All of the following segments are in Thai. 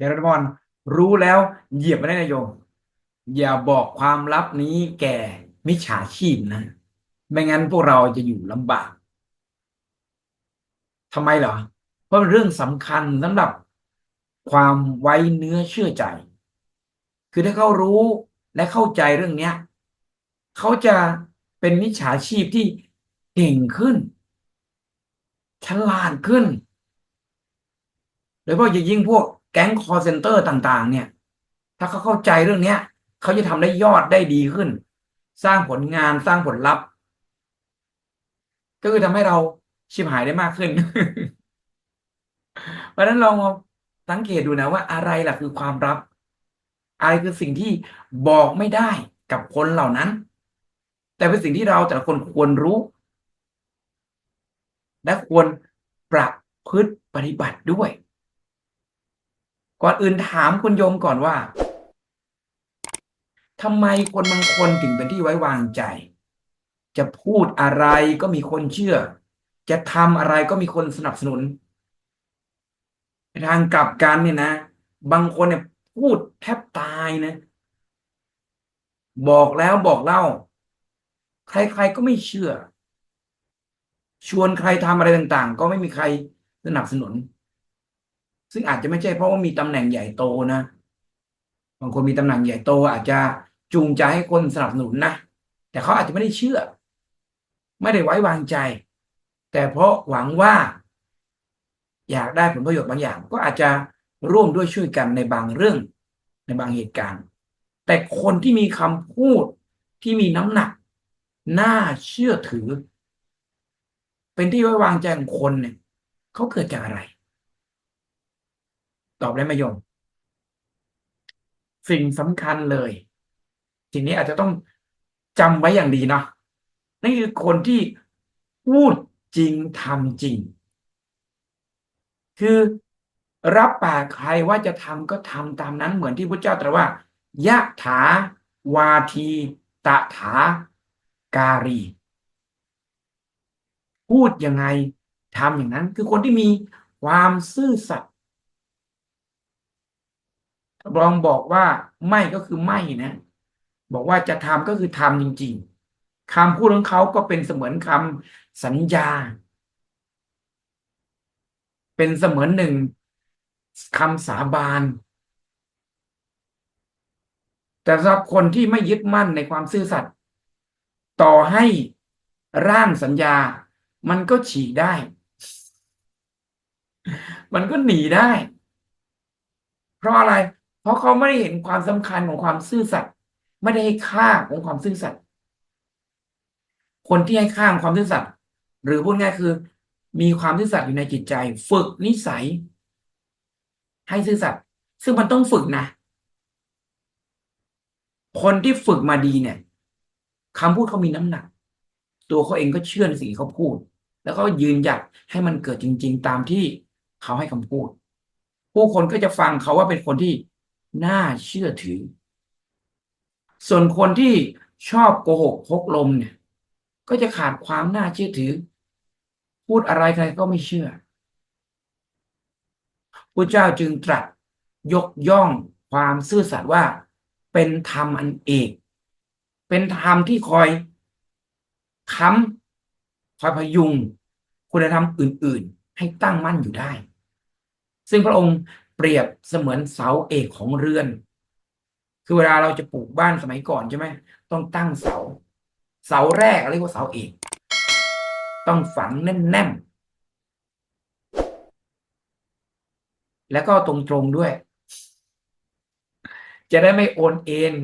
เดรัจพรรู้แล้วเหยียบไม่ได้นะโยม อย่าบอกความลับนี้แก่มิจฉาชีพนะ ไม่งั้นพวกเราจะอยู่ลำบากทำไมเหรอ เพราะเป็นเรื่องสำคัญสำหรับความไว้เนื้อเชื่อใจ คือถ้าเขารู้และเข้าใจเรื่องนี้เขาจะเป็นมิจฉาชีพที่เก่งขึ้น ฉลาดขึ้น โดยเฉพาะอย่งยิ่งพวก แก๊งคอร์เซนเตอร์ต่างๆ เนี่ย ถ้าเขาเข้าใจเรื่องเนี้ยเขาจะทำได้ยอดได้ดีขึ้น สร้างผลงานสร้างผลลัพธ์ ก็คือทำให้เราชิบหายได้มากขึ้น เพราะฉะนั้นลองสังเกตดูนะว่าอะไรล่ะคือความลับ อะไรคือสิ่งที่บอกไม่ได้กับคนเหล่านั้น แต่เป็นสิ่งที่เราแต่ละคนควรรู้ และควรประพฤติปฏิบัติด้วย ก่อนอื่นถามคุณโยมก่อนว่าทำไมคนบางคนถึงเป็นที่ไว้วางใจ จะพูดอะไรก็มีคนเชื่อ จะทำอะไรก็มีคนสนับสนุนในทางกลับกันเนี่ยนะ บางคนเนี่ยพูดแทบตายนะ บอกแล้วบอกเล่า ใครๆก็ไม่เชื่อ ชวนใครทำอะไรต่าง ๆ ก็ไม่มีใครสนับสนุน ซึ่งอาจจะไม่ใช่เพราะว่ามีตำแหน่งใหญ่โตนะบางคนมีตำแหน่งใหญ่โต อาจจะจูงใจให้คนสนับสนุนนะแต่เขาอาจจะไม่ได้เชื่อ ไม่ได้ไว้วางใจ แต่เพราะหวังว่า อยากได้ผลประโยชน์บางอย่าง ก็อาจจะร่วมด้วยช่วยกันในบางเรื่อง ในบางเหตุการณ์ แต่คนที่มีคำพูดที่มีน้ำหนัก น่าเชื่อถือ เป็นที่ไว้วางใจของคนเนี่ยเขาเกิดจากอะไร ตอบได้ไหมโยม สิ่งสำคัญเลยสิ่งนี้อาจจะต้องจำไว้อย่างดีเนาะนั่นคือคนที่พูดจริงทำจริง คือรับปากใครว่าจะทำก็ทำตามนั้นเหมือนที่พระเจ้าตรัสว่ายะถาวาทีตะถาการี พูดยังไงทำอย่างนั้น คือคนที่มีความซื่อสัตย์ ลองบอกว่าไม่ก็คือไม่นะ บอกว่าจะทำก็คือทำจริง ๆคำพูดของเขาก็เป็นเสมือนคำสัญญา เป็นเสมือนหนึ่งคำสาบาน แต่สำหรับคนที่ไม่ยึดมั่นในความซื่อสัตย์ต่อให้ร่างสัญญา มันก็ฉีกได้ มันก็หนีได้ เพราะอะไร เพราะเขาไม่ได้เห็นความสำคัญของความซื่อสัตย์ไม่ได้ให้ค่าของความซื่อสัตย์คนที่ให้ค่างความซื่อสัตย์หรือพูดง่ายคือ มีความซื่อสัตย์อยู่ในจิตใจ ฝึกนิสัย ให้ซื่อสัตย์ซึ่งมันต้องฝึกนะ คนที่ฝึกมาดีเนี่ยคำพูดเขามีน้ำหนัก ตัวเขาเองก็เชื่อในสิ่งที่เขาพูด แล้วก็ยืนหยัดให้มันเกิดจริง ๆ ตามที่เขาให้คำพูด ผู้คนก็จะฟังเขาว่าเป็นคนที่ น่าเชื่อถือ ส่วนคนที่ชอบโกหกพกลมเนี่ย ก็จะขาดความน่าเชื่อถือ พูดอะไรใครก็ไม่เชื่อพระเจ้าจึงตรัสยกย่องความซื่อสัตย์ว่า เป็นธรรมอันเอก เป็นธรรมที่คอยค้ำคอยพยุง คุณธรรมอื่น ๆ ให้ตั้งมั่นอยู่ได้ ซึ่งพระองค์ เปรียบเสมือนเสาเอกของเรือน คือเวลาเราจะปลูกบ้านสมัยก่อนใช่ไหมต้องตั้งเสา เสาแรกเรียกว่าเสาเอก ต้องฝังแน่นๆแล้วก็ตรงๆด้วย จะได้ไม่โอนเอ็น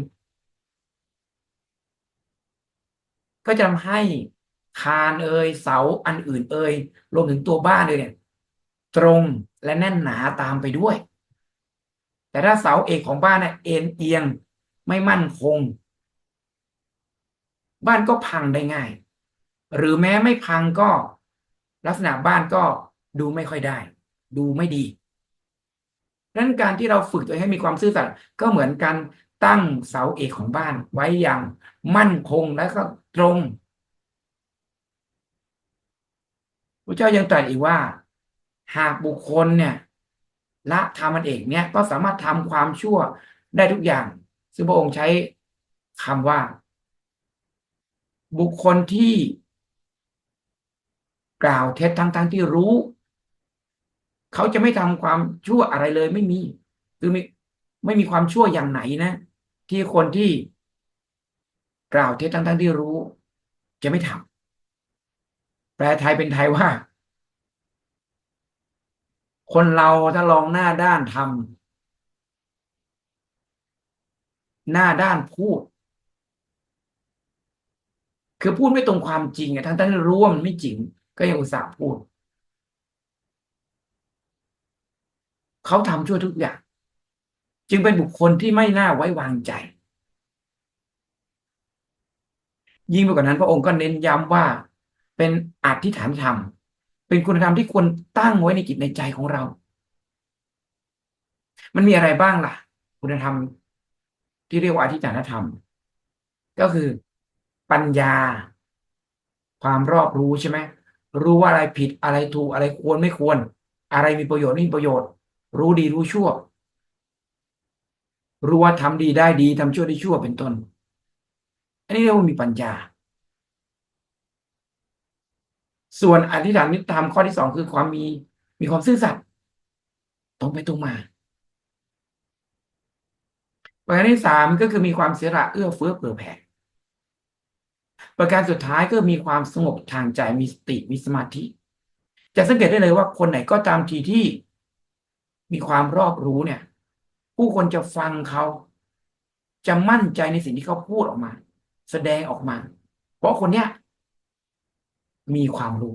ก็จะทำให้คานเอยเสาอันอื่นเอยรวมถึงตัวบ้านเลยเนี่ย ตรงและแน่นหนาตามไปด้วย แต่ถ้าเสาเอกของบ้านเนี่ยเอ็นเอียงไม่มั่นคง บ้านก็พังได้ง่าย หรือแม้ไม่พังก็ลักษณะบ้านก็ดูไม่ค่อยได้ ดูไม่ดีนั้นการที่เราฝึกตัวให้มีความซื่อสัตย์ก็เหมือนการตั้งเสาเอกของบ้านไว้อย่างมั่นคงและก็ตรงพระเจ้ายังตรัสอีกว่า หากบุคคลเนี่ย ละธรรมันเอกเนี่ยก็สามารถทำความชั่วได้ทุกอย่าง ซึ่งพระองค์ใช้คำว่า บุคคลที่ กล่าวเท็จทั้งๆทที่รู้ เขาจะไม่ทำความชั่วอะไรเลยไม่มี คือไม่ไม่มีความชั่วอย่างไหนนะ ที่คนที่กล่าวเท็จทั้งๆทที่รู้ จะไม่ทำแปลไทยเป็นไทยว่า คนเราถ้าลองหน้าด้านทำหน้าด้านพูด คือพูดไม่ตรงความจริงอะทั้งที่รู้ว่ามันไม่จริง ก็ยังอุตส่าห์พูดเขาทำชั่วทุกอย่าง จึงเป็นบุคคลที่ไม่น่าไว้วางใจ ยิ่งไปกว่านั้นพระองค์ก็เน้นย้ำว่าเป็นอธิษฐานธรรม เป็นคุณธรรมที่ควรตั้งไว้ในจิตในใจของเรา มันมีอะไรบ้างล่ะ คุณธรรมที่เรียกว่าอธิษฐานธรรม ก็คือปัญญา ความรอบรู้ใช่ไหมรู้ว่าอะไรผิดอะไรถูกอะไรควรไม่ควร อะไรมีประโยชน์ไม่มีประโยชน์ รู้ดีรู้ชั่ว รู้ว่าทำดีได้ดีทำชั่วได้ชั่วเป็นต้น อันนี้เรียกว่ามีปัญญา ส่วนอธิษฐานนิธรรมข้อที่สองคือความมีมีความซื่อสัตย์ตรงไปตรงมาประการที่สามก็คือมีความเสียสละเอื้อเฟื้อเผื่อแผ่ประการสุดท้ายก็มีความสงบทางใจมีสติมีสมาธิ จะสังเกตได้เลยว่าคนไหนก็ตามทีที่มีความรอบรู้เนี่ย ผู้คนจะฟังเขาจะมั่นใจในสิ่งที่เขาพูดออกมา แสดงออกมา เพราะคนเนี้ย มีความรู้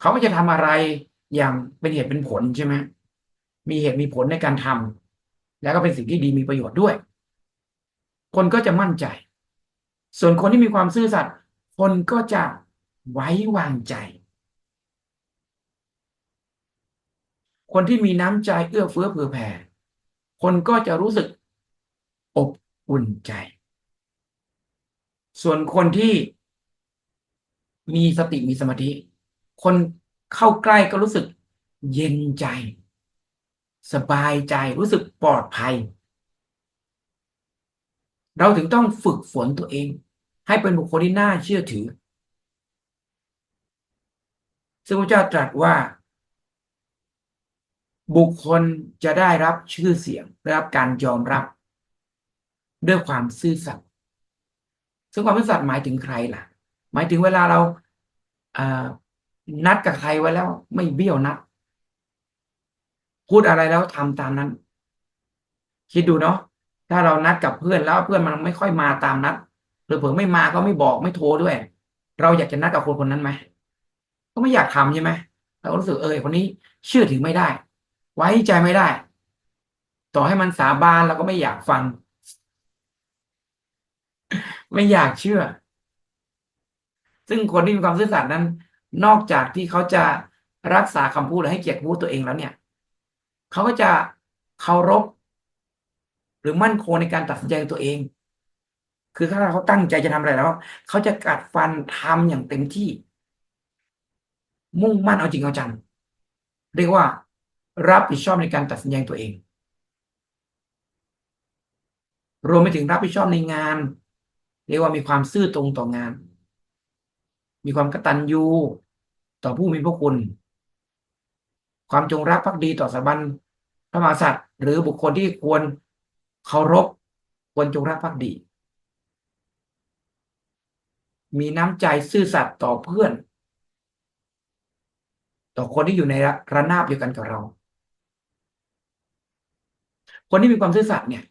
เขาไม่จะทำอะไรอย่างเป็นเหตุเป็นผลใช่ไหมมีเหตุมีผลในการทำแล้วก็เป็นสิ่งที่ดีมีประโยชน์ด้วย คนก็จะมั่นใจ ส่วนคนที่มีความซื่อสัตย์คนก็จะไว้วางใจ คนที่มีน้ำใจเอื้อเฟื้อเผื่อแผ่ คนก็จะรู้สึกอบอุ่นใจ ส่วนคนที่ มีสติมีสมาธิ คนเข้าใกล้ก็รู้สึกเย็นใจ สบายใจรู้สึกปลอดภัย เราถึงต้องฝึกฝนตัวเอง ให้เป็นบุคคลที่น่าเชื่อถือ ซึ่งพระเจ้าตรัสว่า บุคคลจะได้รับชื่อเสียงได้รับการยอมรับ ด้วยความซื่อสัตย์ซึ่งความซื่อสัตย์หมายถึงใครล่ะ หมายถึงเวลาเรานัดกับใครไว้แล้วไม่เบี้ยวนัด พูดอะไรแล้วทำตามนั้น คิดดูเนาะถ้าเรานัดกับเพื่อนแล้วเพื่อนมันไม่ค่อยมาตามนัดหรือเผื่อไม่มาก็ไม่บอกไม่โทรด้วย เราอยากจะนัดกับคนคนนั้นไหมก็ไม่อยากทำใช่ไหมเรารู้สึกเออคนนี้เชื่อถือไม่ได้ ไว้ใจไม่ได้ ต่อให้มันสาบานเราก็ไม่อยากฟัง ไม่อยากเชื่อ ซึ่งคนที่มีความซื่อสัตย์นั้น นอกจากที่เขาจะรักษาคำพูดและให้เกียรติพูดตัวเองแล้วเนี่ย เขาก็จะเคารพหรือมั่นคงในการตัดสินใจตัวเอง คือถ้าเขาตั้งใจจะทำอะไรแล้ว เขาจะกัดฟันทำอย่างเต็มที่ มุ่งมั่นเอาจริงเอาจัง เรียกว่า รับผิดชอบในการตัดสินใจตัวเอง รวมไปถึงรับผิดชอบในงาน เรียกว่ามีความซื่อตรงต่องาน มีความกตัญญูต่อผู้มีพระคุณ ความจงรักภักดีต่อสถาบันพระมหากษัตริย์ หรือบุคคลที่ควรเคารพควรจงรักภักดี มีน้ำใจซื่อสัตย์ต่อเพื่อน ต่อคนที่อยู่ในระนาบเดียวกันกับเรา คนที่มีความซื่อสัตย์เนี่ย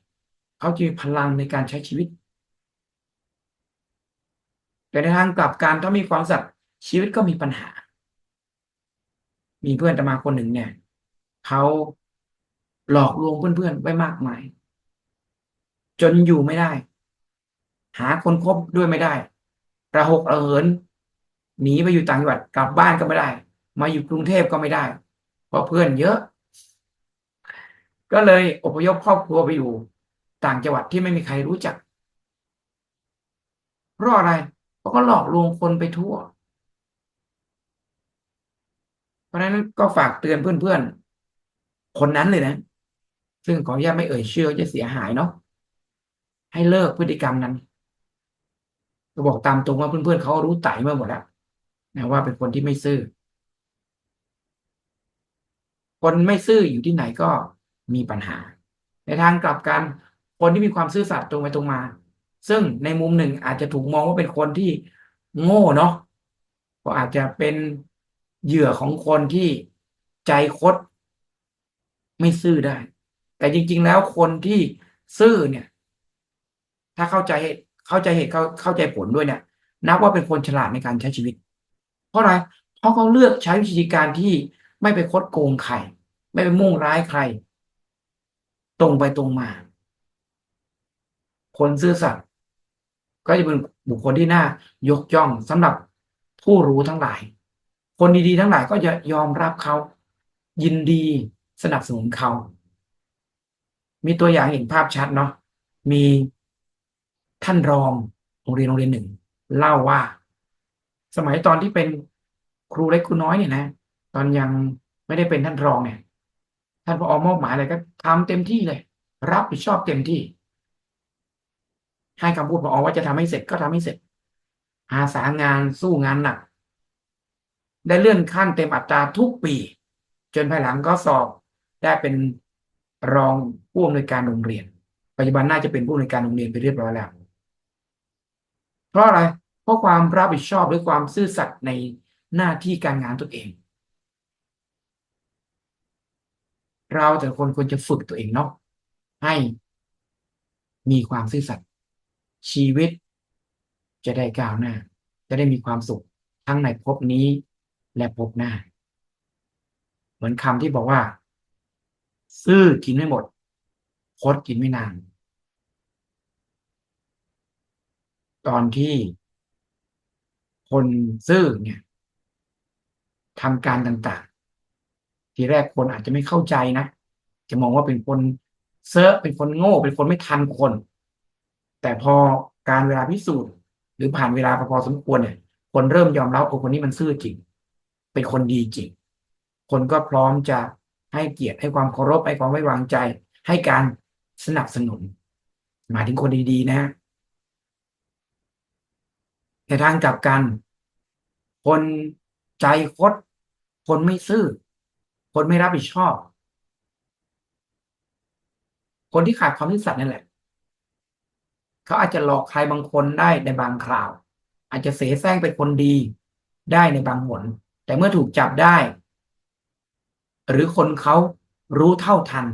เขาจะมีพลังในการใช้ชีวิต แต่ในทางกลับการถ้ามีความสัตย์ชีวิตก็มีปัญหา มีเพื่อนตมาคนหนึ่งเนี่ยเขาหลอกลวงเพื่อนๆไว้มากมาย จนอยู่ไม่ได้ หาคนคบด้วยไม่ได้ระหกระเหินหนีไปอยู่ต่างจังหวัดกลับบ้านก็ไม่ได้ มาอยู่กรุงเทพก็ไม่ได้ เพราะเพื่อนเยอะ ก็เลยอพยพครอบครัวไปอยู่ ต่างจังหวัดที่ไม่มีใครรู้จักเพราะอะไร ก็หลอกลวงคนไปทั่ว เพราะฉะนั้นก็ฝากเตือนเพื่อนๆ คนนั้นเลยนะ ซึ่งขออนุญาตไม่เอ่ยชื่อจะเสียหายเนาะให้เลิกพฤติกรรมนั้นก็บอกตามตรงว่าเพื่อนๆเขารู้ไต่มาหมดแล้วนะว่าเป็นคนที่ไม่ซื่อ คนไม่ซื่ออยู่ที่ไหนก็มีปัญหา ในทางกลับกัน คนที่มีความซื่อสัตย์ตรงไปตรงมา ซึ่งในมุมหนึ่งอาจจะถูกมองว่าเป็นคนที่โง่เนาะก็อาจจะเป็นเหยื่อของคนที่ใจคดไม่ซื่อได้ แต่จริง ๆ แล้วคนที่ซื่อเนี่ย ถ้าเข้าใจเหตุเข้าใจเหตุเข้าเข้าใจผลด้วยเนี่ย นับว่าเป็นคนฉลาดในการใช้ชีวิต เพราะอะไรเพราะเขาเลือกใช้วิธีการที่ไม่ไปคดโกงใครไม่ไปมุ่งร้ายใคร ตรงไปตรงมา คนซื่อสัตย์ ก็จะเป็นบุคคลที่น่ายกย่องสำหรับผู้รู้ทั้งหลาย คนดีๆ ทั้งหลายก็จะยอมรับเขา ยินดีสนับสนุนเขา มีตัวอย่างเห็นภาพชัดเนาะมีท่านรองโรงเรียนโรงเรียนหนึ่ง เล่าว่า สมัยตอนที่เป็นครูเล็กครูน้อยเนี่ยนะ ตอนยังไม่ได้เป็นท่านรองเนี่ย ท่านพอมอบหมายอะไรก็ทำเต็มที่เลย รับผิดชอบเต็มที่ ให้คำพูดพอว่าจะทำให้เสร็จก็ทำให้เสร็จ อาสางานสู้งานหนัก ได้เลื่อนขั้นเต็มอัตราทุกปี จนภายหลังก็สอบได้เป็นรองผู้อำนวยการโรงเรียน ปัจจุบันน่าจะเป็นผู้อำนวยการโรงเรียนไปเรียบร้อยแล้ว เพราะอะไร เพราะความรับผิดชอบหรือความซื่อสัตย์ในหน้าที่การงานตัวเอง เราแต่คนควรจะฝึกตัวเองเนาะให้มีความซื่อสัตย์ ชีวิต จะได้ก้าวหน้า จะได้มีความสุขทั้งในภพนี้และภพหน้า เหมือนคำที่บอกว่า ซื่อกินไม่หมดคดกินไม่นาน ตอนที่คนซื่อเนี่ยทำการต่างๆ ทีแรกคนอาจจะไม่เข้าใจนะ จะมองว่าเป็นคนเซอะเป็นคนโง่ เป็นคนไม่ทันคน แต่พอการเวลาพิสูจน์ หรือผ่านเวลาพอสมควรเนี่ย คนเริ่มยอมรับโอ้คนนี้มันซื่อจริง เป็นคนดีจริง คนก็พร้อมจะให้เกียรติให้ความเคารพให้ความไว้วางใจ ให้การสนับสนุน หมายถึงคนดีๆนะแต่ทางกลับกัน คนใจคด คนไม่ซื่อ คนไม่รับผิดชอบ คนที่ขาดความซื่อสัตย์นั่นแหละ เขาอาจจะหลอกใครบางคนได้ในบางคราว อาจจะเสแสร้งเป็นคนดีได้ในบางหน แต่เมื่อถูกจับได้ หรือคนเขารู้เท่าทัน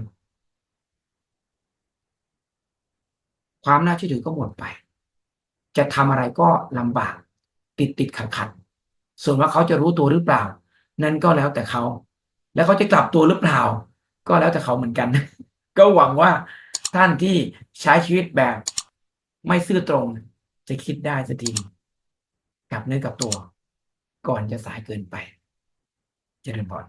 ความน่าเชื่อถือก็หมดไป จะทำอะไรก็ลำบาก ติดติดขัดขัดส่วนว่าเขาจะรู้ตัวหรือเปล่า นั่นก็แล้วแต่เขา แล้วเขาจะกลับตัวหรือเปล่า ก็แล้วแต่เขาเหมือนกัน ก็หวังว่าท่านที่ใช้ชีวิตแบบ ไม่ซื่อตรง จะคิดได้สักทีกับเนื้อกับตัว ก่อนจะสายเกินไป เจริญพร